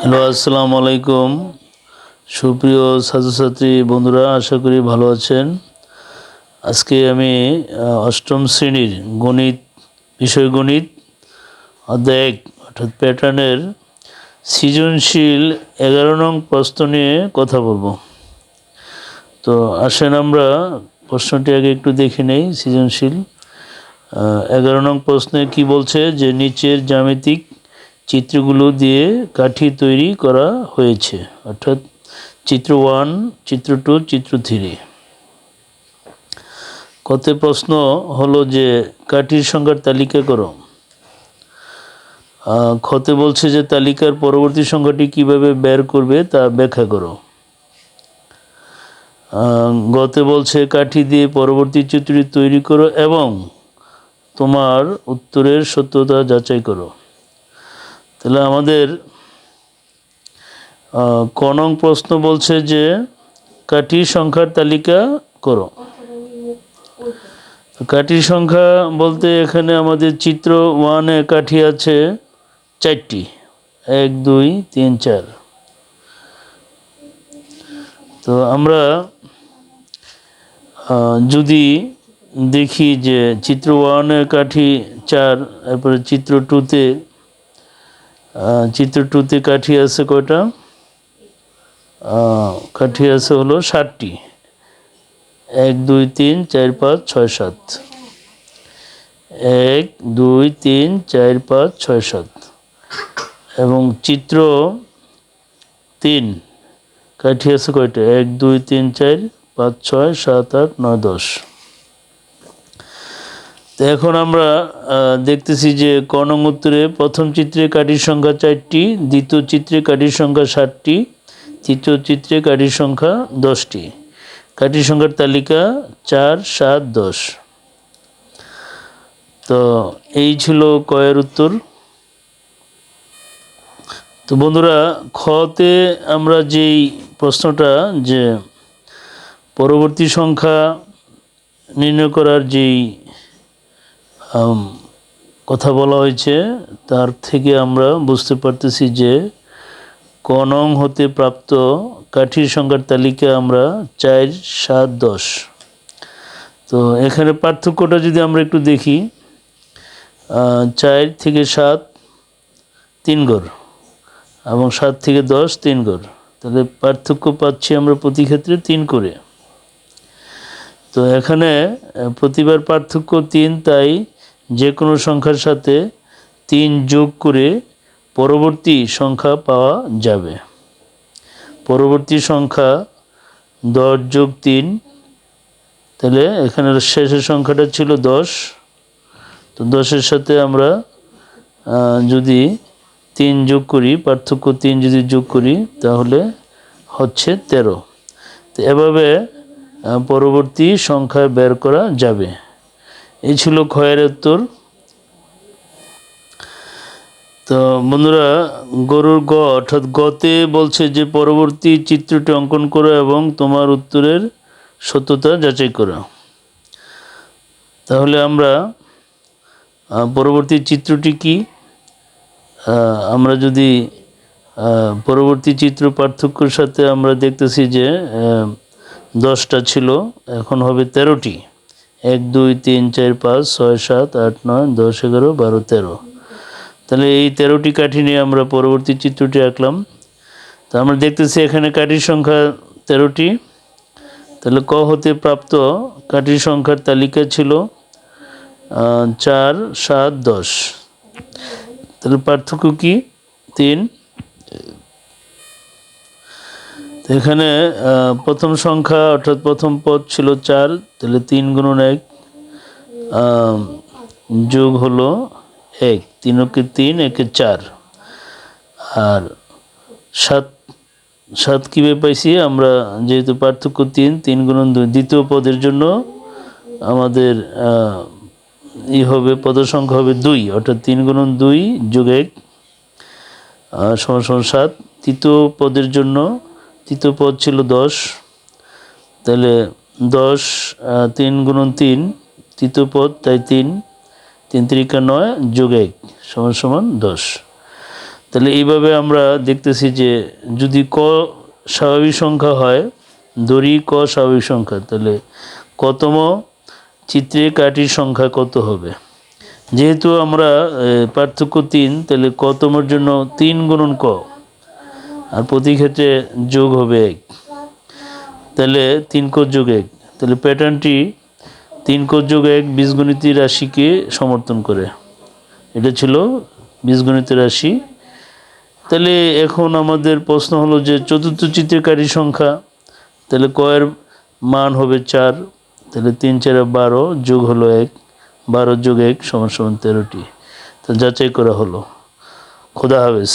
Hello, আসসালামু আলাইকুম। সুপ্রিয় ছাত্রছাত্রী, বন্ধুরা, আশা করি ভালো আছেন। আজকে আমি অষ্টম শ্রেণির গণিত, বিষয় গণিত অধ্যায় এক, অর্থাৎ প্যাটার্নের সৃজনশীল এগারো নং প্রশ্ন নিয়ে কথা বলব। তো আসেন আমরা, প্রশ্নটি আগে একটু দেখে নেই, সৃজনশীল। এগারো নং প্রশ্নে কি বলছে যে নিচের জ্যামিতিক চিত্রগুলো দিয়ে কাঠি তৈরি করা হয়েছে? অর্থাৎ চিত্র ওয়ান, চিত্র টু, চিত্র থ্রি। কত প্রশ্ন হলো যে কাঠির সংখ্যার তালিকা করো। খতে বলছে যে তালিকার পরবর্তী সংখ্যাটি কীভাবে বের করবে তা ব্যাখ্যা করো। গতে বলছে কাঠি দিয়ে পরবর্তী চিত্রটি তৈরি করো এবং তোমার উত্তরের সত্যতা যাচাই করো। তাহলে আমাদের আহ, ক প্রশ্ন বলছে যে কাঠির সংখ্যার তালিকা করো। কাঠির সংখ্যা বলতে এখানে আমাদের চিত্র ওয়ানে কাঠি আছে চারটি এক দুই তিন চার। তো আমরা যদি দেখি যে চিত্র ওয়ানের কাঠি চার তারপরে চিত্র টুতে চিত্র টুতে কাঠি আছে কয়টা? কাঠি আছে হলো ষাটটি। এক, দুই, তিন, চার, পাঁচ, ছয়, সাত। এক, দুই, তিন, চার, পাঁচ, ছয়, সাত। এবং চিত্র তিন, কাঠি আছে কয়টা? এক, দুই, তিন, চার, পাঁচ, ছয়, সাত, আট, নয়, দশ। তো এখন আমরা দেখতেছি যে ক নং উত্তরে প্রথম চিত্রে কাঠির সংখ্যা চারটি, দ্বিতীয় চিত্রে কাঠির সংখ্যা ষাটটি তৃতীয় চিত্রে কাঠির সংখ্যা দশটি। কাঠির সংখ্যার তালিকা চার, সাত, দশ। তো এই ছিল কয়ের উত্তর। তো বন্ধুরা, খতে আমরা যেই প্রশ্নটা যে পরবর্তী সংখ্যা নির্ণয় করার যেই কথা বলা হয়েছে, তার থেকে আমরা বুঝতে পারতেছি যে কনং হতে প্রাপ্ত কাঠির সংখ্যার তালিকা আমরা চার, সাত, দশ। তো এখানে পার্থক্যটা যদি আমরা একটু দেখি চার থেকে সাত, তিন ঘর এবং সাত থেকে দশ, তিন ঘর। তাহলে পার্থক্য পাচ্ছি আমরা প্রতি ক্ষেত্রে তিন করে। তো এখানে প্রতিবার পার্থক্য তিন, তাই যে কোনো সংখ্যার সাথে তিন যোগ করে পরবর্তী সংখ্যা পাওয়া যাবে। পরবর্তী সংখ্যা দশ যোগ তিন, তাহলে এখানে শেষের সংখ্যাটা ছিল দশ। তো দশের সাথে আমরা যদি তিন যোগ করি, পার্থক্য তিন যদি যোগ করি, তাহলে হচ্ছে তেরো। তো এভাবে পরবর্তী সংখ্যা বের করা যাবে। এই ছিল খয়ের উত্তর। তো বন্ধুরা, গরুর গ অর্থাৎ গতে বলছে যে, পরবর্তী চিত্রটি অঙ্কন করো এবং তোমার উত্তরের সত্যতা যাচাই করো। তাহলে আমরা পরবর্তী চিত্রটি কি? আমরা যদি পরবর্তী চিত্র পার্থক্যর সাথে আমরা দেখতেছি যে দশটা ছিল, এখন হবে তেরোটি। এক, দুই, তিন, চার, পাঁচ, ছয়, সাত, আট, নয়, দশ, এগারো, বারো, তেরো। তাহলে এই তেরোটি কাঠি নিয়ে আমরা পরবর্তী চিত্রটি আঁকলাম। তো আমরা দেখতেছি এখানে কাঠির সংখ্যা তেরোটি। তাহলে ক হতে প্রাপ্ত কাঠির সংখ্যার তালিকা ছিল চার, সাত, দশ। তাহলে পার্থক্য কি? তিন তো এখানে প্রথম সংখ্যা, অর্থাৎ প্রথম পদ ছিল চার, তাহলে তিন গুণন এক যোগ হলো এক তিনকে তিন, একে চার। আর সাত সাত কীভাবে পাইছি? আমরা যেহেতু পার্থক্য তিন তিন গুণন দুই, দ্বিতীয় পদের জন্য আমাদের ই হবে পদ সংখ্যা হবে দুই, অর্থাৎ তিন গুণন দুই যোগ এক সমান সমান সাত। তৃতীয় পদের জন্য তৃতীয় পদ ছিল দশ। তাহলে দশ তিন গুণন তিন, তৃতীয় পদ, তাই তিন। তিন তিরিকা নয়, যোগ এক, সমান সমান দশ। তাহলে এইভাবে আমরা দেখতেছি যে যদি ক স্বাভাবিক সংখ্যা হয়, দড়ি ক স্বাভাবিক সংখ্যা, তাহলে কতম চিত্রে কাঠির সংখ্যা কত হবে? যেহেতু আমরা পার্থক্য তিন, তাহলে কতমের জন্য তিন গুণন ক? আর প্রতি ক্ষেত্রে যোগ হবে এক। তাহলে তিন ক যোগ এক। তাহলে প্যাটার্নটি তিন ক যোগ এক বীজগণিত রাশিকে সমর্থন করে। এটা ছিল বীজগণিত রাশি। তাহলে এখন আমাদের প্রশ্ন হলো যে চতুর্থ চিত্রকারী সংখ্যা, তাহলে কয়ের মান হবে চার। তাহলে তিন চারে বারো যোগ হলো এক। বারো যোগ এক সমান সমান তেরোটি। তো যাচাই করা হলো। খোদা হাফেজ।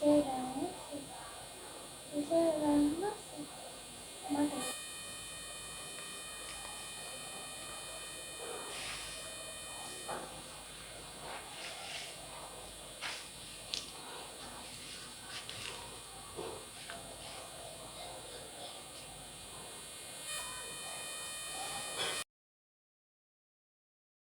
虽然我现在